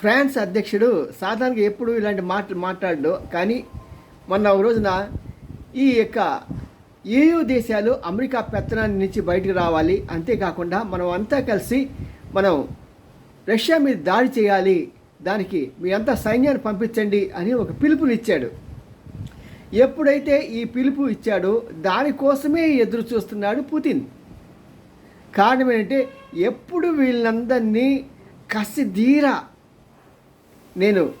France అధ్యక్షుడు సాధారణంగా ఎప్పుడు ఇలాంటి మాటలు మాట్లాడడు కానీ మొన్న ఒక రోజున ఈ యొక్క ఏయూ దేశాలు అమెరికా పెత్తనాన్ని నుంచి బయటకు రావాలి. అంతేకాకుండా మనం అంతా కలిసి మనం రష్యా మీద దాడి చేయాలి దానికి మీ అంతా సైన్యాన్ని పంపించండి అని ఒక పిలుపునిచ్చాడు ఎప్పుడైతే ఈ పిలుపు ఇచ్చాడో దానికోసమే ఎదురు చూస్తున్నాడు పుతిన్. కారణం ఏంటంటే ఎప్పుడు వీళ్ళందరినీ కసిదీరా నేను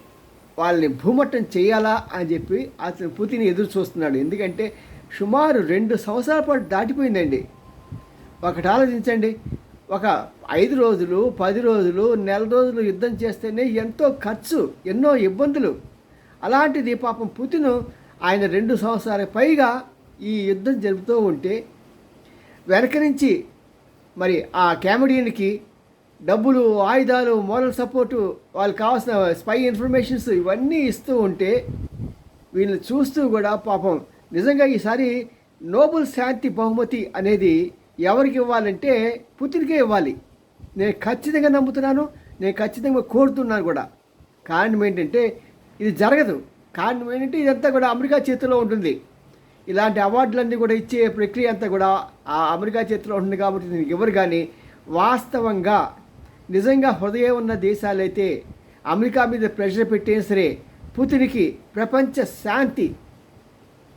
వాళ్ళని భూమట్టం చేయాలా అని చెప్పి అతను పుతిని ఎదురు చూస్తున్నాడు. ఎందుకంటే సుమారు రెండు సంవత్సరాల పాటు దాటిపోయిందండి. ఒకటి ఆలోచించండి. ఒక ఐదు రోజులు పది రోజులు నెల రోజులు యుద్ధం చేస్తేనే ఎంతో ఖర్చు ఎన్నో ఇబ్బందులు. అలాంటిది పాపం పుతిన్ ఆయన రెండు సంవత్సరాల పైగా ఈ యుద్ధం జరుపుతూ ఉంటే వెనక నుంచి మరి ఆ కెమెడియన్కి డబ్బులు ఆయుధాలు మోరల్ సపోర్టు వాళ్ళకి కావాల్సిన స్పై ఇన్ఫర్మేషన్స్ ఇవన్నీ ఇస్తూ ఉంటే వీళ్ళని చూస్తూ కూడా పాపం. నిజంగా ఈసారి నోబెల్ శాంతి బహుమతి అనేది ఎవరికి ఇవ్వాలంటే పుతిన్కే ఇవ్వాలి. నేను ఖచ్చితంగా నమ్ముతున్నాను నేను ఖచ్చితంగా కోరుతున్నాను కూడా. కారణం ఏంటంటే ఇది జరగదు. కారణం ఏంటంటే ఇదంతా కూడా అమెరికా చేతిలో ఉంటుంది. ఇలాంటి అవార్డులన్నీ కూడా ఇచ్చే ప్రక్రియ అంతా కూడా ఆ అమెరికా చేతిలో ఉంటుంది కాబట్టి దీనికి ఎవరు కానీ వాస్తవంగా నిజంగా హృదయం ఉన్న దేశాలైతే అమెరికా మీద ప్రెషర్ పెట్టినా సరే పుతినికి ప్రపంచ శాంతి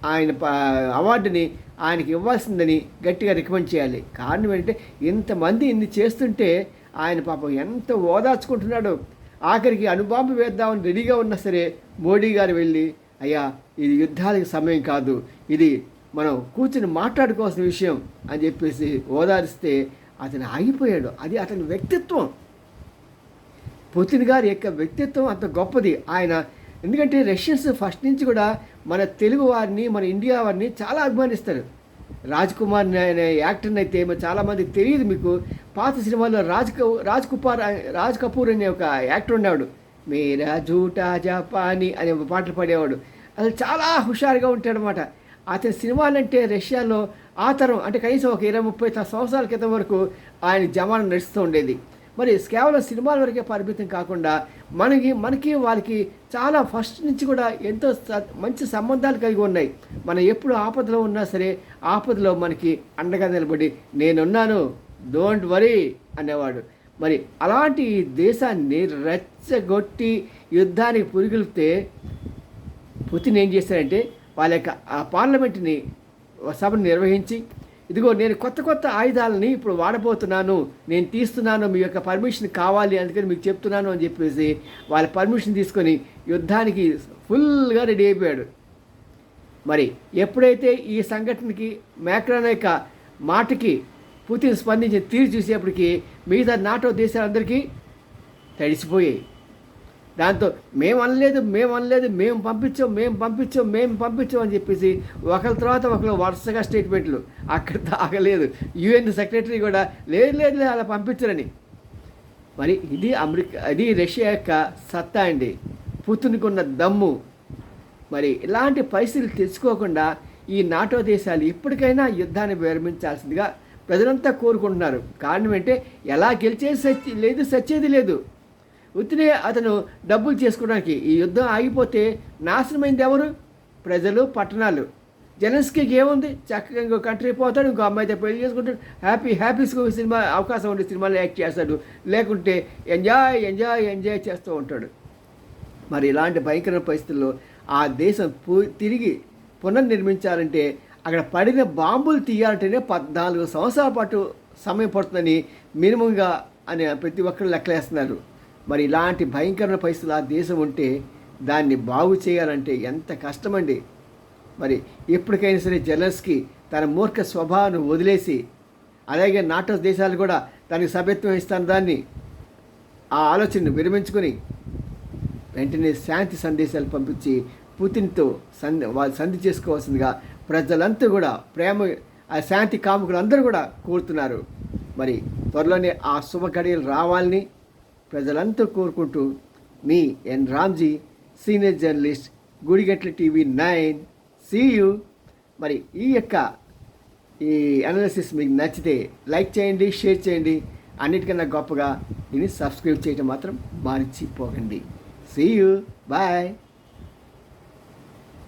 ఆయన అవార్డుని ఆయనకి ఇవ్వాల్సిందని గట్టిగా రికమెండ్ చేయాలి. కారణం ఏంటంటే ఇంతమంది ఇన్ని చేస్తుంటే ఆయన పాపం ఎంత ఓదార్చుకుంటున్నాడో. ఆఖరికి అనుబాంబు వేద్దామని రెడీగా ఉన్నా సరే మోడీ గారు వెళ్ళి అయ్యా ఇది యుద్ధాలకు సమయం కాదు. ఇది మనం కూర్చుని మాట్లాడుకోవాల్సిన విషయం అని చెప్పేసి ఓదారిస్తే అతను ఆగిపోయాడు. అది అతని వ్యక్తిత్వం. పుతిన్ గారి యొక్క వ్యక్తిత్వం అంత గొప్పది. ఆయన ఎందుకంటే రష్యన్స్ ఫస్ట్ నుంచి కూడా మన తెలుగు వారిని మన ఇండియా వారిని చాలా అభిమానిస్తారు. రాజ్ కుమార్ అనే యాక్టర్ని అయితే చాలామంది తెలియదు మీకు. పాత సినిమాల్లో రాజ్ రాజ్ కుమార్ రాజ్ కపూర్ అనే ఒక యాక్టర్ ఉండేవాడు. మీరా జూటా జపాని అనే పాటలు పాడేవాడు. అసలు చాలా హుషారుగా ఉంటాడనమాట అతని సినిమాలంటే రష్యాలో ఆ తరం అంటే కనీసం ఒక ఇరవై ముప్పై సంవత్సరాల క్రితం వరకు ఆయన జమానా నడుస్తూ ఉండేది. మరి కేవలం సినిమాల వరకే పరిమితం కాకుండా మనకి మనకి వాళ్ళకి చాలా ఫస్ట్ నుంచి కూడా ఎంతో మంచి సంబంధాలు కలిగి ఉన్నాయి. మనం ఎప్పుడు ఆపదలో ఉన్నా సరే ఆపదలో మనకి అండగా నిలబడి నేనున్నాను డోంట్ వరీ అనేవాడు. మరి అలాంటి ఈ దేశాన్ని రెచ్చగొట్టి యుద్ధానికి పురిగిలితే పుతిన్ ఏం చేశారంటే వాళ్ళ యొక్క ఆ పార్లమెంట్ని సభను నిర్వహించి ఇదిగో నేను కొత్త కొత్త ఆయుధాలని ఇప్పుడు వాడబోతున్నాను నేను తీస్తున్నాను మీ యొక్క పర్మిషన్ కావాలి అందుకని మీకు చెప్తున్నాను అని చెప్పేసి వాళ్ళ పర్మిషన్ తీసుకొని యుద్ధానికి ఫుల్గా రెడీ అయిపోయాడు. మరి ఎప్పుడైతే ఈ సంఘటనకి మ్యాక్రాన్ యొక్క మాటకి పుతిన్ స్పందించిన తీరు చూసేప్పటికీ మిగతా నాటో దేశాలందరికీ తడిసిపోయాయి. దాంతో మేము అనలేదు మేము అనలేదు మేము పంపించాం మేము పంపించాం మేము పంపించాం అని చెప్పేసి ఒకరి తర్వాత ఒకరు వరుసగా స్టేట్మెంట్లు. అక్కడ తాగలేదు. యుఎన్ సెక్రటరీ కూడా లేదు లేదు లేదు అలా పంపించరని. మరి ఇది అమెరికా ఇది రష్యా యొక్క సత్తా అండి. పుత్తునికున్న దమ్ము. మరి ఇలాంటి పరిస్థితులు తెచ్చుకోకుండా ఈ నాటో దేశాలు ఇప్పటికైనా యుద్ధాన్ని విరమించాల్సిందిగా ప్రజలంతా కోరుకుంటున్నారు. కారణం ఏంటంటే ఎలా గెలిచేది సచ్చి లేదు సచ్చేది లేదు. ఉత్తినే అతను డబ్బులు చేసుకోవడానికి ఈ యుద్ధం ఆగిపోతే నాశనమైంది ఎవరు? ప్రజలు పట్టణాలు. జెలెన్స్కీకి ఏముంది? చక్కగా ఇంకో కంట్రీ పోతాడు ఇంకో అమ్మాయితో పెళ్ళి చేసుకుంటాడు. హ్యాపీ హ్యాపీస్గా సినిమా అవకాశం ఉండే సినిమాలో యాక్ట్ చేస్తాడు. లేకుంటే ఎంజాయ్ ఎంజాయ్ ఎంజాయ్ చేస్తూ ఉంటాడు. మరి ఇలాంటి భయంకర పరిస్థితుల్లో ఆ దేశం తిరిగి పునర్నిర్మించాలంటే అక్కడ పడిన బాంబులు తీయాలంటేనే పద్నాలుగు సంవత్సరాల పాటు సమయం పడుతుందని మినిమంగా అని ప్రతి ఒక్కరు లెక్కలేస్తున్నారు. మరి ఇలాంటి భయంకరమైన పరిస్థితులు ఆ దేశం ఉంటే దాన్ని బాగు చేయాలంటే ఎంత కష్టమండి. మరి ఎప్పటికైనా సరే జెలెన్స్కి తన మూర్ఖ స్వభావాన్ని వదిలేసి అలాగే నాటో దేశాలు కూడా దానికి సభ్యత్వం ఇస్తాను దాన్ని ఆ ఆలోచనను విరమించుకొని వెంటనే శాంతి సందేశాలు పంపించి పుతిన్తో సంధి వాళ్ళు సంధి చేసుకోవాల్సిందిగా ప్రజలంతా కూడా ప్రేమ ఆ శాంతి కాముకులు అందరూ కూడా కోరుతున్నారు. మరి త్వరలోనే ఆ శుభ గడియలు రావాలని ప్రజలంతా కోరుకుంటూ మీ N Ramji senior journalist Gudigatla TV nine. You మరి ఈ యొక్క ఈ అనాలిసిస్ మీకు నచ్చితే లైక్ చేయండి షేర్ చేయండి. అన్నిటికన్నా గొప్పగా దీన్ని సబ్స్క్రైబ్ చేయటం మాత్రం మారిచిపోకండి సీయు బాయ్